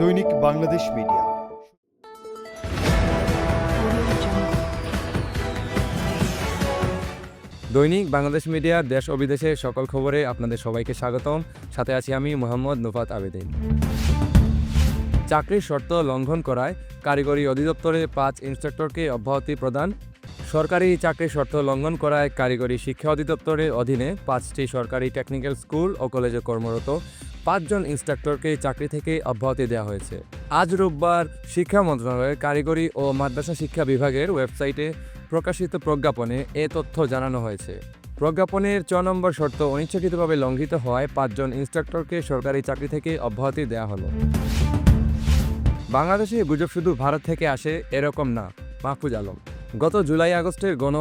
দৈনিক বাংলাদেশ মিডিয়া। দৈনিক বাংলাদেশ মিডিয়ার দেশ ও বিদেশের সকল খবরে আপনাদের সবাইকে স্বাগতম। সাথে আছি আমি মোহাম্মদ নুফাত আবেদিন। চাকরির শর্ত লঙ্ঘন করায় কারিগরি অধিদপ্তরে পাঁচ ইন্সট্রাক্টরকে অব্যাহতি প্রদান। সরকারি চাকরির শর্ত লঙ্ঘন করায় কারিগরি শিক্ষা অধিদপ্তরের অধীনে পাঁচটি সরকারি টেকনিক্যাল স্কুল ও কলেজে কর্মরত। পাঁচজন ইন্সট্রাক্টরকে চাকরি থেকে অব্যাহতি দেওয়া হয়েছে। আজ রোববার শিক্ষা মন্ত্রণালয়ের কারিগরি ও মাদ্রাসা শিক্ষা বিভাগের ওয়েবসাইটে প্রকাশিত প্রজ্ঞাপনে এ তথ্য জানানো হয়েছে। প্রজ্ঞাপনের ছ নম্বর শর্ত অনিচ্ছাকৃতভাবে লঙ্ঘিত হওয়ায় পাঁচজন ইন্সট্রাক্টরকে সরকারি চাকরি থেকে অব্যাহতি দেওয়া হলো। বাংলাদেশে গুজব শুধু ভারত থেকে আসে এরকম না, মাহফুজ আলম। গত জুলাই আগস্টের গণ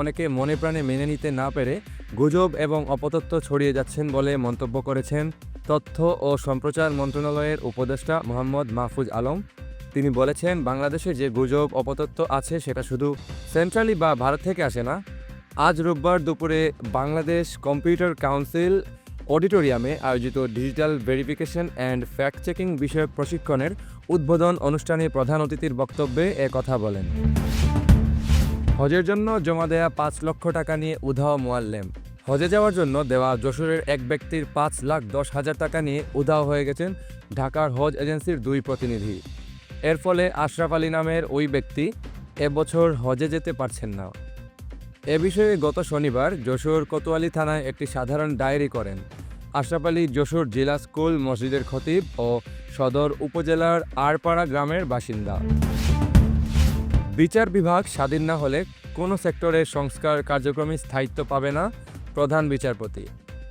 অনেকে মনে প্রাণে মেনে নিতে না পেরে গুজব এবং অপতথ্য ছড়িয়ে যাচ্ছেন বলে মন্তব্য করেছেন তথ্য ও সম্প্রচার মন্ত্রণালয়ের উপদেষ্টা মোহাম্মদ মাহফুজ আলম। তিনি বলেছেন, বাংলাদেশে যে গুজব, অপতথ্য আছে সেটা শুধু সেন্ট্রালি বা ভারত থেকে আসে না। আজ রোববার দুপুরে বাংলাদেশ কম্পিউটার কাউন্সিল অডিটোরিয়ামে আয়োজিত digital verification and fact checking বিষয়ক প্রশিক্ষণের উদ্বোধন অনুষ্ঠানে প্রধান অতিথির বক্তব্যে কথা বলেন। হজের জন্য জমা দেয়া পাঁচ লক্ষ টাকা নিয়ে উধাও মোয়াল্লেম। হজে যাওয়ার জন্য দেওয়া যশোরের এক ব্যক্তির পাঁচ লাখ দশ হাজার টাকা নিয়ে উধাও হয়ে গেছেন ঢাকার হজ এজেন্সির দুই প্রতিনিধি। এর ফলে আশরাফ আলী নামের ওই ব্যক্তি এবছর হজে যেতে পারছেন না। এ বিষয়ে গত শনিবার যশোর কোতোয়ালি থানায় একটি সাধারণ ডায়েরি করেন। আশরাফ আলী যশোর জেলা স্কুল, মসজিদের খতিব ও সদর উপজেলার আরপাড়া গ্রামের বাসিন্দা। বিচার বিভাগ স্বাধীন না হলে কোনো সেক্টরের সংস্কার কার্যক্রমে স্থায়িত্ব পাবে না প্রধান বিচারপতি।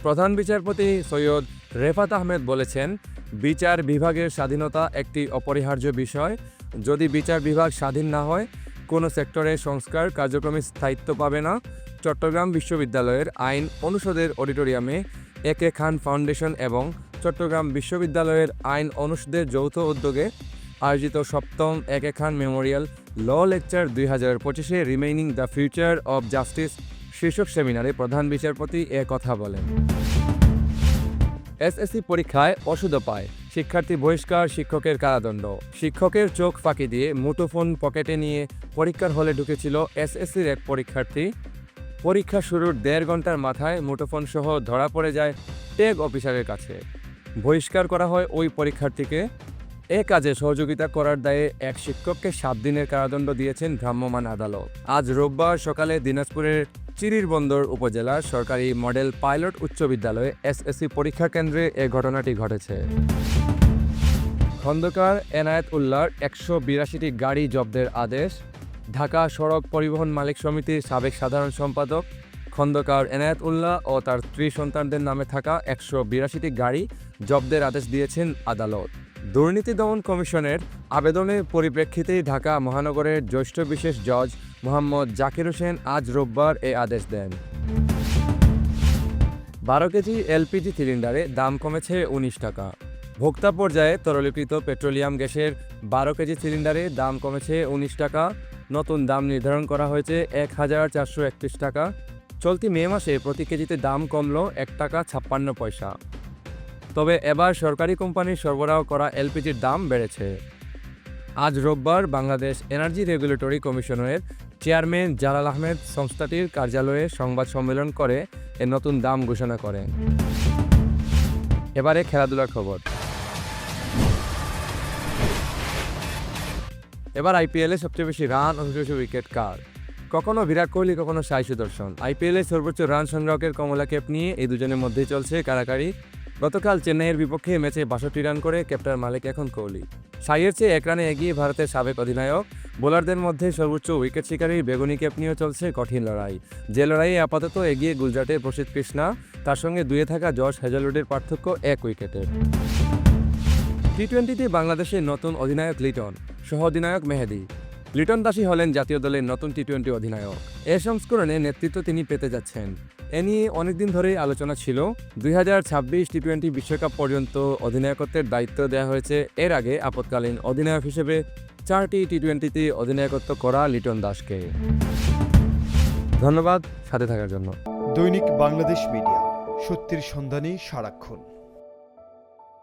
প্রধান বিচারপতি সৈয়দ রেফাত আহমেদ বলেছেন, বিচার বিভাগের স্বাধীনতা একটি অপরিহার্য বিষয়। যদি বিচার বিভাগ স্বাধীন না হয়, কোনো সেক্টরের সংস্কার কার্যক্রমে স্থায়িত্ব পাবে না। চট্টগ্রাম বিশ্ববিদ্যালয়ের আইন অনুষদের অডিটোরিয়ামে এ কে খান ফাউন্ডেশন এবং চট্টগ্রাম বিশ্ববিদ্যালয়ের আইন অনুষদের যৌথ উদ্যোগে আয়োজিত সপ্তম একে খান মেমোরিয়াল ল লেকচার দুই হাজার পঁচিশে remaining the future of justice শীর্ষক সেমিনারে প্রধান বিচারপতি এ কথা বলেন। এসএসসি পরীক্ষায় অশুদ্ধ পায়। শিক্ষার্থী বহিষ্কার শিক্ষকের কারাদণ্ড। শিক্ষকের চোখ ফাঁকি দিয়ে মুঠোফোন পকেটে নিয়ে পরীক্ষার হলে ঢুকেছিল এসএসসির এক পরীক্ষার্থী। পরীক্ষা শুরুর দেড় ঘণ্টার মাথায় মুঠোফোন সহ ধরা পড়ে যায় টেগ অফিসারের কাছে। বহিষ্কার করা হয় ওই পরীক্ষার্থীকে। এ কাজে সহযোগিতা করার দায়ে এক শিক্ষককে সাত দিনের কারাদণ্ড দিয়েছেন ভ্রাম্যমাণ আদালত। আজ রোববার সকালে দিনাজপুরের চিরির বন্দর উপজেলার সরকারি মডেল পাইলট উচ্চ বিদ্যালয়ে এসএসসি পরীক্ষা কেন্দ্রে এ ঘটনাটি ঘটেছে। খন্দকার এনায়েত উল্লাহর একশো বিরাশিটি গাড়ি জব্দের আদেশ। ঢাকা সড়ক পরিবহন মালিক সমিতির সাবেক সাধারণ সম্পাদক খন্দকার এনায়েত উল্লাহ ও তার স্ত্রী সন্তানদের নামে থাকা একশো বিরাশিটি গাড়ি জব্দের আদেশ দিয়েছেন আদালত। দুর্নীতি দমন কমিশনের আবেদনের পরিপ্রেক্ষিতেই ঢাকা মহানগরের জ্যেষ্ঠ বিশেষ জজ মোহাম্মদ জাকির হোসেন আজ রোববার এ আদেশ দেন। বারো কেজি এলপিজি সিলিন্ডারে দাম কমেছে উনিশ টাকা। ভোক্তা পর্যায়ে তরলীকৃত পেট্রোলিয়াম গ্যাসের বারো কেজি সিলিন্ডারে দাম কমেছে উনিশ টাকা। নতুন দাম নির্ধারণ করা হয়েছে এক হাজার চারশো একত্রিশ টাকা। চলতি মে মাসে প্রতি কেজিতে দাম কমল এক টাকা ছাপ্পান্ন পয়সা। তবে এবার সরকারি কোম্পানির সরবরাহ করা এলপিজির দাম বেড়েছে। আজ রোববার বাংলাদেশ এনার্জি রেগুলেটরি কমিশনের চেয়ারম্যান জালাল আহমেদ সংস্থাটির কার্যালয়ে সংবাদ সম্মেলন করে এর নতুন দাম ঘোষণা করেন। এবারে খেলাধুলার খবর। এবার আইপিএলে সবচেয়ে বেশি রান ও উইকেট কার? কখনো বিরাট কোহলি, কখনো সাই সুদর্শন। আইপিএলে সর্বোচ্চ রান সংগ্রাহকের কমলা ক্যাপ নিয়ে এই দুজনের মধ্যেই চলছে কারাকারি। গতকাল চেন্নাইয়ের বিপক্ষে ম্যাচে বাষট্টি রান করে ক্যাপ্টেন মালিক এখন কোহলি। সাইয়ের চেয়ে এক রানে এগিয়ে ভারতের সাবেক অধিনায়ক। বোলারদের মধ্যে সর্বোচ্চ উইকেট শিকারী বেগুনি ক্যাপ নিয়েও চলছে কঠিন লড়াই। যে লড়াইয়ে আপাতত এগিয়ে গুজরাটের প্রসিদ্ধ কৃষ্ণা, তার সঙ্গে দুয়ে থাকা জশ হেজালউডের পার্থক্য এক উইকেটের টি টোয়েন্টিতে বাংলাদেশের নতুন অধিনায়ক লিটন সহ অধিনায়ক মেহেদি। লিটন দাসী হলেন জাতীয় দলের নতুন টি টোয়েন্টি অধিনায়ক। এ সংস্করণে নেতৃত্ব তিনি পেতে যাচ্ছেন। এ নিয়ে অনেকদিন ধরেই আলোচনা ছিল। দুই হাজার ছাব্বিশ টি টোয়েন্টি বিশ্বকাপ পর্যন্ত অধিনায়কত্বের দায়িত্ব দেওয়া হয়েছে। এর আগে আপতকালীন অধিনায়ক হিসেবে চারটি টি টোয়েন্টিতে অধিনায়কত্ব করা লিটন দাসকে। ধন্যবাদ সাথে থাকার জন্য। দৈনিক বাংলাদেশ মিডিয়া, সত্যির সন্ধানে সারাক্ষণ।